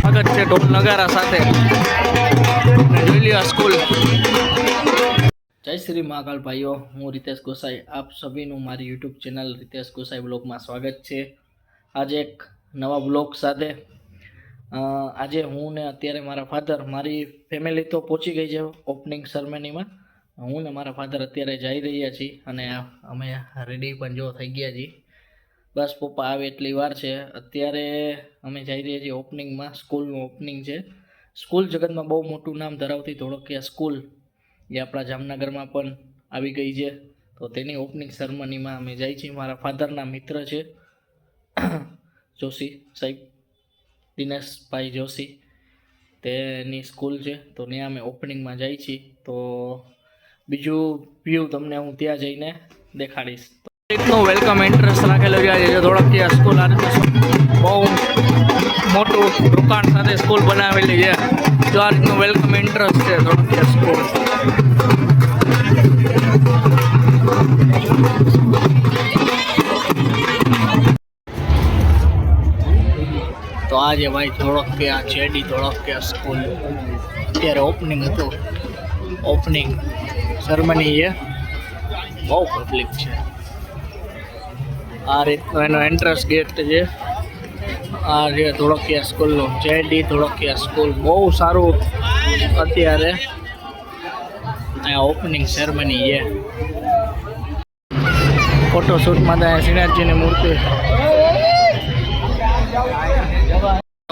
સ્વાગત છે ઢોલ નગારા સાથે. જોઈ લ્યો સ્કૂલ. જય શ્રી મહાકાલ ભાઈઓ, હું રીતેશ ગોસાઈ. આપ સભીનું મારી યુટ્યુબ ચેનલ રીતેશ ગોસાઈ બ્લોગમાં સ્વાગત છે. આજે એક નવા બ્લોગ સાથે આજે હું ને અત્યારે મારા ફાધર, મારી ફેમિલી તો પહોંચી ગઈ છે ઓપનિંગ સેરેમનીમાં હું ને મારા ફાધર અત્યારે જઈ રહ્યા છીએ અને અમે રેડી પણ જો થઈ ગયા છીએ. બસ પપ્પા આવે એટલી વાર છે. અત્યારે અમે જઈ રહ્યા છીએ ઓપનિંગમાં, સ્કૂલનું ઓપનિંગ છે. સ્કૂલ જગતમાં બહુ મોટું નામ ધરાવતી ધોળકિયા સ્કૂલ જે આપણા જામનગરમાં પણ આવી ગઈ છે. તો તેની ઓપનિંગ સેરેમનીમાં અમે જઈ છીએ. મારા ફાધરના મિત્ર છે. જોશી સાહેબ, દિનેશભાઈ જોશી, તેની સ્કૂલ છે. તો ત્યાં અમે ઓપનિંગમાં જઈ છીએ. તો બીજું વ્યૂ તમને હું ત્યાં જઈને દેખાડીશ. રીતનું વેલકમ એન્ટ્રન્સ રાખેલું છે. જો ધોળકિયા સ્કૂલ બહુ મોટું દુકાન સાથે સ્કૂલ બનાવેલી છે. જો આ રીતનું વેલકમ એન્ટ્રન્સ છે ધોળકિયા સ્કૂલ તો આજે ભાઈ Dholakiya J D Dholakiya school અત્યારે ઓપનિંગ હતું. ઓપનિંગ સેરેમની છે. બહુ પબ્લિક છે. આ રીતનો એનો એન્ટ્રન્સ ગેટ છે. આ છે ધોળકિયા જે ડી ધોળકિયા સ્કૂલ બહુ સારું અત્યારે અહીંયા ઓપનિંગ સેરેમની છે. ફોટોશૂટમાં ત્યાં શ્રીનાથજીની મૂર્તિ.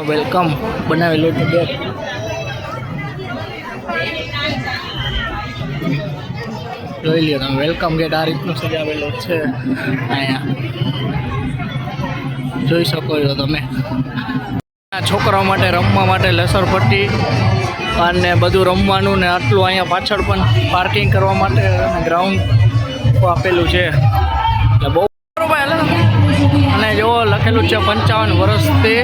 વેલકમ બનાવેલું છે ગેટ જોઈ લ્યો, તમે વેલકમ ગેટ આ રીતનું સજાવેલો છે. અહીંયા. જોઈ શકો છો તમે. છોકરાઓ માટે રમવા માટે લસરપટ્ટી અને બધું રમવાનું ને આટલું અહીંયા પાછળ પણ પાર્કિંગ કરવા માટે ગ્રાઉન્ડ આપેલું છે. એટલે બહુ અને જો લખેલું છે પંચાવન વર્ષથી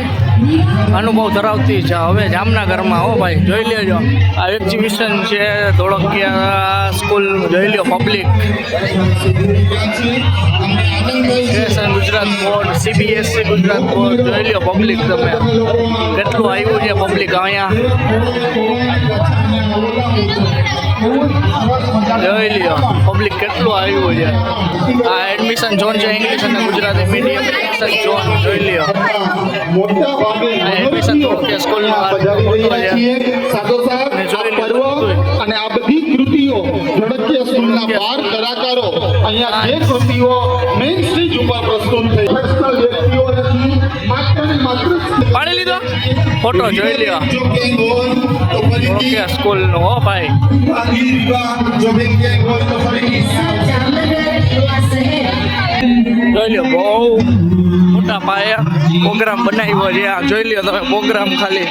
અનુભવ ધરાવતી છે. હવે જામનગરમાં હો ભાઈ, જોઈ લેજો. આ એક્ઝિબિશન છે, ધોળકિયા સ્કૂલ જોઈ લ્યો public Gujarat board C B S E Gujarat board જોઈ લ્યો પબ્લિક તમે. કેટલું આવ્યું છે પબ્લિક અહીંયા? જોઈ લ્યો પબ્લિક કેટલું આવ્યું છે. આ એડમિશન ઝોન છે ઇંગ્લિશ અને ગુજરાતી મીડિયમ જોઈ લ્યો. એડમિશન સ્કૂલનો ફોટો અને જોઈ લો અને આ બધી કૃતિઓ ધોળકિયા સ્કૂલના બાર કલાકારો અહીંયા જે કૃતિઓ મેઇન સ્ટેજ ઉપર પ્રસ્તુત થઈ. Professional વ્યક્તિઓ નથી માત્ર ને માત્ર પાડી લીધો? ફોટો જોઈ લ્યો. ઓકે સ્કૂલ નો હો ભાઈ. જોઈ લ્યો બહુ મોટા પાયે પ્રોગ્રામ બનાવ્યો છે. આ જોઈ લ્યો તમે પ્રોગ્રામ ખાલી.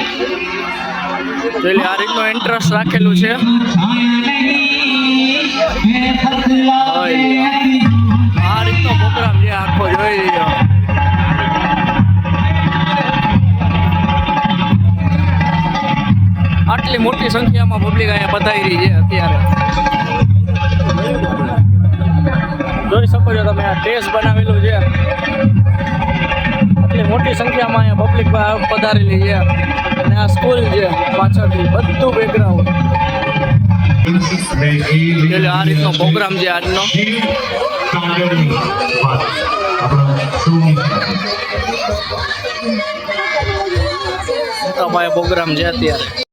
જોઈ લ્યો, આ રીતનું ઇન્ટરેસ્ટ રાખેલું છે. આ રીતનો પ્રોગ્રામ છે આખો, જોઈ લ્યો. આટલી મોટી સંખ્યામાં પબ્લિક અહીંયા બતાવી રહી છે અત્યારે. જોઈ શકો છો તમે, આ ટેસ્ટ બનાવેલું છે. આટલી મોટી સંખ્યામાં અહીંયા પબ્લિક પધારેલી છે. અને આ સ્કૂલ છે પાછળથી બધું બેકગ્રાઉન્ડ એટલે આ રીતનો પ્રોગ્રામ છે આજનો. પ્રોગ્રામ છે અત્યારે.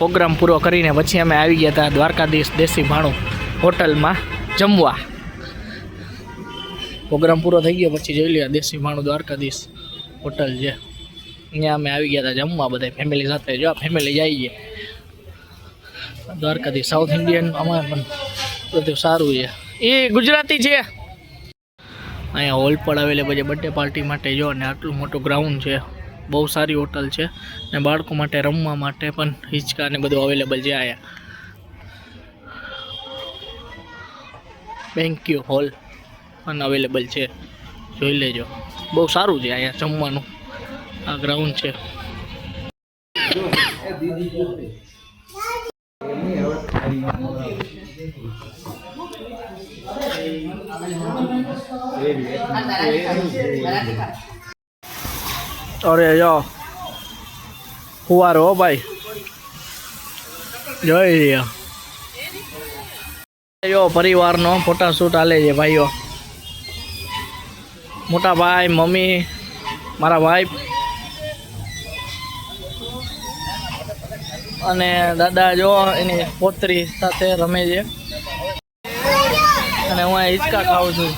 પ્રોગ્રામ પૂરો કરીને પછી અમે આવી ગયા હતા દ્વારકાધીશ દેશી ભાણું હોટલમાં જમવા. પ્રોગ્રામ પૂરો થઈ ગયો પછી જોઈ લ્યો દેશી ભાણું દ્વારકાધીશ હોટલ છે. અહીંયા અમે આવી ગયા હતા જમવા બધા ફેમિલી સાથે. જો ફેમિલી જઈએ દ્વારકાથી સાઉથ ઇન્ડિયન અમારે પણ બધું સારું છે. એ ગુજરાતી છે. અહીંયા હોલ પણ અવેલેબલ છે. બર્થડે પાર્ટી માટે જો અને આટલું મોટું ગ્રાઉન્ડ છે. બહુ સારી હોટલ છે ને બાળકો માટે, રમવા માટે પણ હિંચકા ને બધું અવેલેબલ છે અહીંયા. બેન્ક્યુ હોલ પણ અવેલેબલ છે. જોઈ લેજો. બહુ સારું છે અહીંયા જમવાનું. આ ગ્રાઉન્ડ છે. અરે જો. ફુવારો હો ભાઈ. જોઈ રહ્યો પરિવારનો ફોટા શૂટ હાલે છે ભાઈઓ. મોટા ભાઈ, મમ્મી, મારા ભાઈ અને દાદા જો એની પોતરી સાથે રમે છે. અને હું હિંચકા ખાઉં છું.